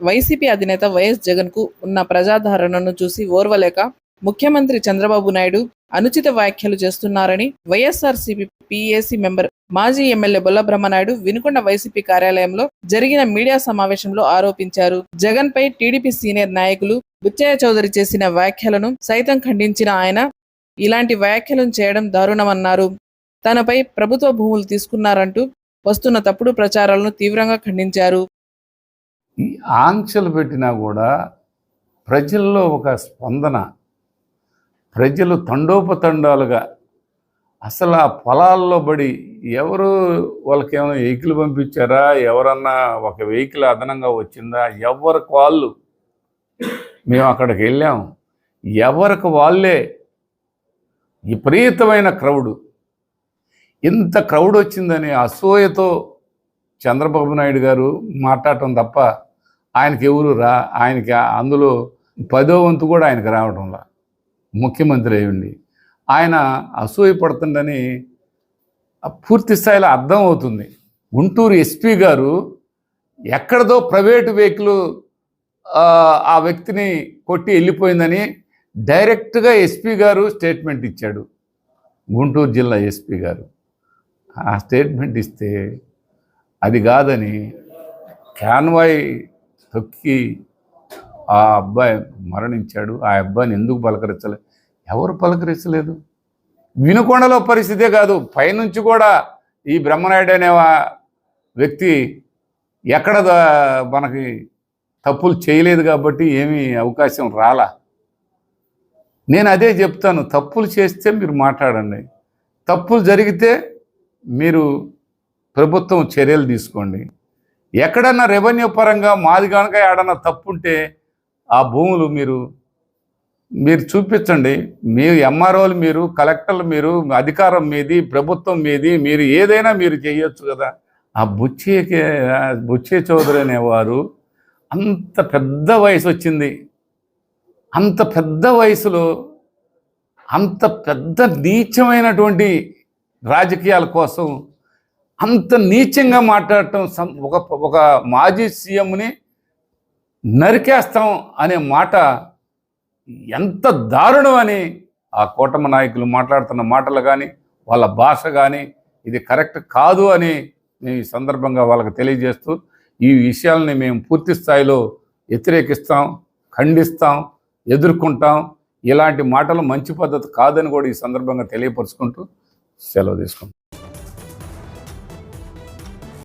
YCP అధినేత YS జగన్కు ఉన్న ప్రజాదరణను చూసి ఓర్వలేక ముఖ్యమంత్రి చంద్రబాబు నాయుడు అనుచిత వ్యాఖ్యలు చేస్తున్నారని YSRCP P A C member మాజీ ఎమ్మెల్యే బుల్లబ్రహ్మనాయుడు వినుకొండ వైసీపీ కార్యాలయంలో జరిగిన మీడియా సమావేశంలో ఆరోపించారు. జగన్ పై టీడీపీ సీనియర్ నాయకులు బుచ్చయ్య చౌదరి చేసిన వ్యాఖ్యలను సైతం ఖండించిన ఆయన ఇలాంటి వ్యాఖ్యలను చేయడం దారుణమన్నారు. తనపై ప్రభుత్వ భూములు తీసుకున్నారంటూ వస్తున్న తప్పుడు ప్రచారాలను తీవ్రంగా ఖండించారు. ఈ ఆంక్షలు పెట్టినా కూడా ప్రజల్లో ఒక స్పందన. ప్రజలు తండోపతండాలుగా అసలు ఆ పొలాల్లో బడి ఎవరు వాళ్ళకి ఏమైనా వెహికల్ పంపించారా? ఎవరన్నా ఒక వెహికల్ అదనంగా వచ్చిందా? ఎవరికి వాళ్ళు? మేము అక్కడికి వెళ్ళాం. ఎవరికి వాళ్ళే? విపరీతమైన క్రౌడు. ఇంత క్రౌడ్ వచ్చిందని అసూయతో చంద్రబాబు నాయుడు గారు మాట్లాడటం తప్ప ఆయనకి ఎవరు రా ఆయనకి అందులో పదో వంతు కూడా ఆయనకు రావడంలా. ముఖ్యమంత్రి అయ్యండి. ఆయన అసూయపడుతుందని పూర్తి స్థాయిలో అర్థం అవుతుంది. గుంటూరు ఎస్పీ గారు ఎక్కడదో ప్రైవేటు వెహికల్ ఆ వ్యక్తిని కొట్టి వెళ్ళిపోయిందని డైరెక్ట్గా ఎస్పీ గారు స్టేట్మెంట్ ఇచ్చాడు. గుంటూరు జిల్లా ఎస్పీ గారు. ఆ స్టేట్మెంట్ ఇస్తే అది కాదని క్యాన్వాయ్ తొక్కి ఆ అబ్బాయి మరణించాడు. ఆ అబ్బాయిని ఎందుకు పలకరించలేదు ఎవరు పలకరించలేదు? వినుకొండలో పరిస్థితే కాదు. పైనుంచి కూడా ఈ బ్రహ్మనాయుడు అనే వ్యక్తి ఎక్కడ మనకి తప్పులు చేయలేదు కాబట్టి ఏమీ అవకాశం రాలా. నేను అదే చెప్తాను. తప్పులు చేస్తే మీరు మాట్లాడండి. తప్పులు జరిగితే మీరు ప్రభుత్వం చర్యలు తీసుకోండి. ఎక్కడన్నా రెవెన్యూ పరంగా మాది కనుక ఏడన్నా తప్పు ఉంటే ఆ భూములు మీరు మీరు చూపించండి. మీ ఎంఆర్ఓలు మీరు కలెక్టర్లు మీరు అధికారం మీది ప్రభుత్వం మీది మీరు ఏదైనా మీరు చేయొచ్చు కదా. ఆ బుచ్చేకి బుచ్చే చౌదరి అనేవారు అంత పెద్ద వయసు వచ్చింది. అంత పెద్ద వయసులో అంత పెద్ద నీచమైనటువంటి రాజకీయాల కోసం అంత నీచంగా మాట్లాడటం సం- ఒక ఒక మాజీ సీఎంని నరికేస్తాం అనే మాట ఎంత దారుణం అని ఆ కూటమి నాయకులు మాట్లాడుతున్న మాటలు కానీ వాళ్ళ భాష కానీ ఇది కరెక్ట్ కాదు అని మేము ఈ సందర్భంగా వాళ్ళకి తెలియజేస్తూ ఈ విషయాల్ని మేము పూర్తి స్థాయిలో వ్యతిరేకిస్తాం ఖండిస్తాం ఎదుర్కొంటాం. ఇలాంటి మాటలు మంచి పద్ధతి కాదని కూడా ఈ సందర్భంగా తెలియపరుచుకుంటూ సెలవు తీసుకుంటాం